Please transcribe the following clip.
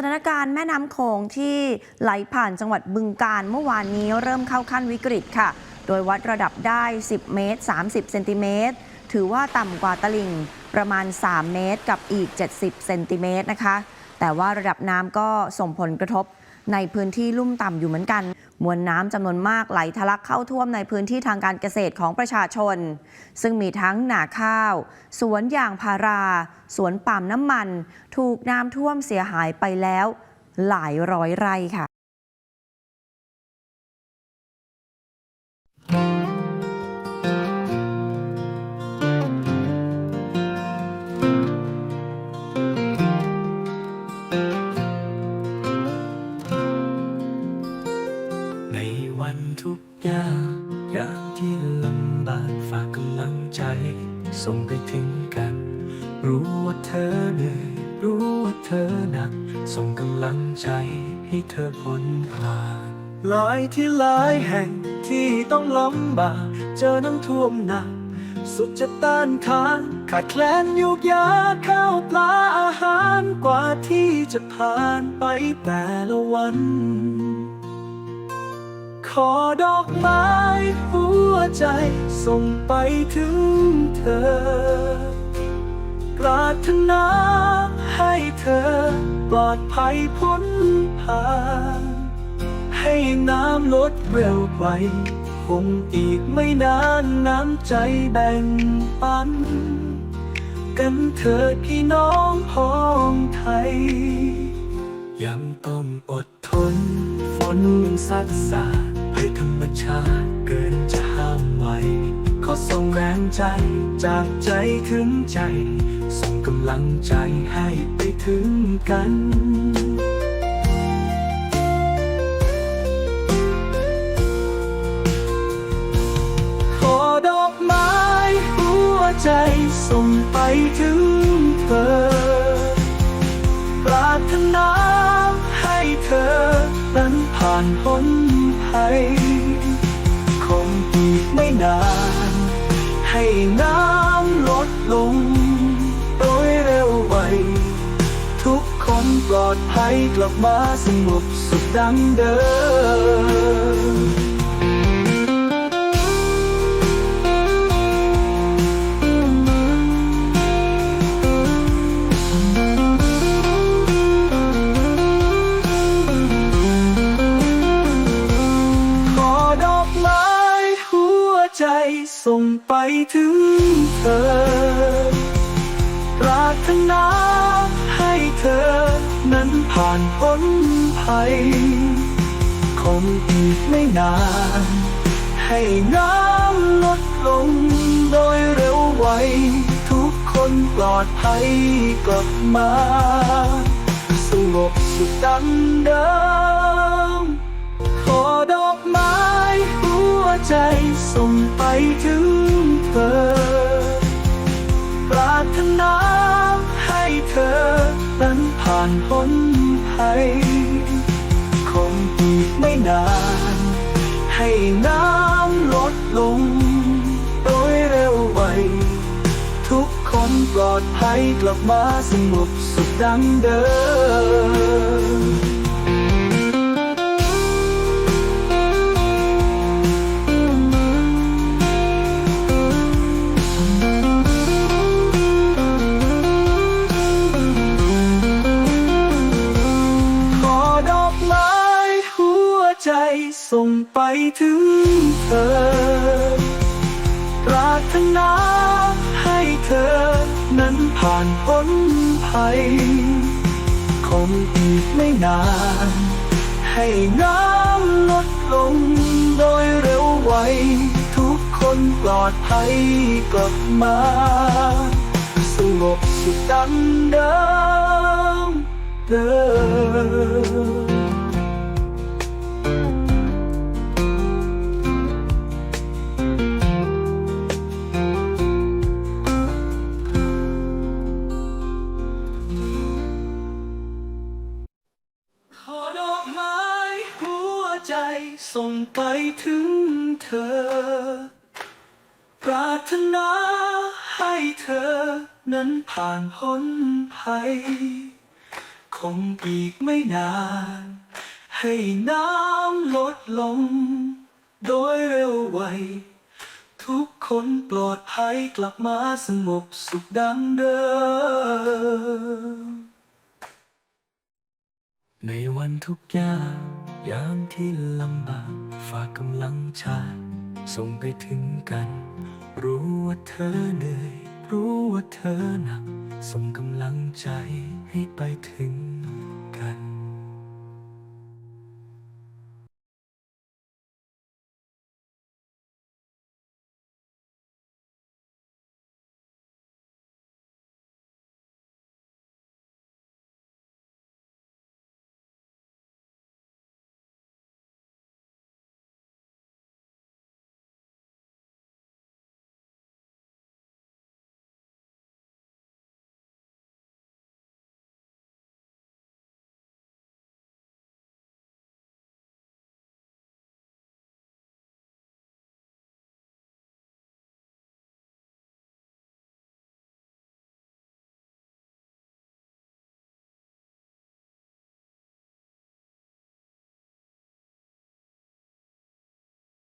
สถานการณ์แม่น้ำโขงที่ไหลผ่านจังหวัดบึงกาฬเมื่อวานนี้เริ่มเข้าขั้นวิกฤตค่ะ โดยวัดระดับได้ 10 เมตร 30 เซนติเมตร ถือว่าต่ำกว่าตลิ่งประมาณ 3 เมตรกับอีก 70 เซนติเมตรนะคะ แต่ว่าระดับน้ำก็ส่งผลกระทบ ในพื้นที่ลุ่มต่ำอยู่เหมือนกัน มวลน้ำจำนวนมากไหลทะลักเข้าท่วมในพื้นที่ทางการเกษตรของประชาชน ซึ่งมีทั้งหนาข้าว สวนยางพารา สวนปาล์มน้ำมัน ถูกน้ำท่วมเสียหายไปแล้ว หลายร้อยไร่ค่ะ ทุกอย่างอย่างที่ลำบากฝากกำลังใจ ส่งไปถึงกัน รู้ว่าเธอเหนื่อยรู้ว่าเธอหนัก ส่งกำลังใจให้เธอพ้นผ่านหลายที่หลายแห่งที่ต้องลำบาก เจอน้ำท่วมหนัก สุดจะต้านทานขาดแคลนยุกยาข้าวปลาอาหารกว่าที่จะผ่านไปแต่ละวัน ขอดอกไม้หัวใจส่งไปถึงเธอ ปรารถนาให้เธอปลอดภัยพ้นผ่านให้น้ำลดเร็วไวคงอีกไม่นานน้ำใจแบ่งปัน กันเถิดพี่น้องพ้องไทย ยังต้องอดทนฝนยังซัดสา ชาติเกินจะห้ามไว้ขอส่งแรงใจจากใจถึงใจ ส่งกำลังใจให้ไปถึงกันขอดอกไม้หัวใจส่งไปถึงเธอ ปรารถนาให้เธอ นั้นผ่านพ้นภัย คงอีกไม่นาน ให้น้ำลดลง โดยเร็วไว ทุกคนปลอดภัยกลับมาสงบสุขดังเดิม ส่งไปถึงเธอปรารถนาให้เธอนั้นผ่านพ้นภัย คงอีกไม่นาน ให้น้ำลดลงโดยเร็วไว ทุกคนปลอดภัยกลับมา สงบสุขดังเดิมานพ้นภัยคงอีกไม่นาน ให้น้ำลดลง โดยเร็วไว ทุกคนปลอดภัยกลับมาสงบสุขดังเดิม เธอปรารถนาให้เธอนั้นผ่านพ้นภัย คงอีกไม่นาน ให้น้ำลดลงโดยเร็วไว ทุกคนปลอดภัยกลับมา สงบสุขดังเดิมเดิม ส่งไปถึงเธอ ปรารถนาให้เธอนั้นผ่านพ้นภัย คงอีกไม่นาน ให้น้ำลดลง โดยเร็วไว ทุกคนปลอดภัยกลับมาสงบสุขดังเดิม ในวันทุกยางยามที่ลำบาก ฝากกำลังใจส่งไปถึงกัน รู้ว่าเธอเหนื่อย รู้ว่าเธอหนัก ส่งกำลังใจให้ไปถึง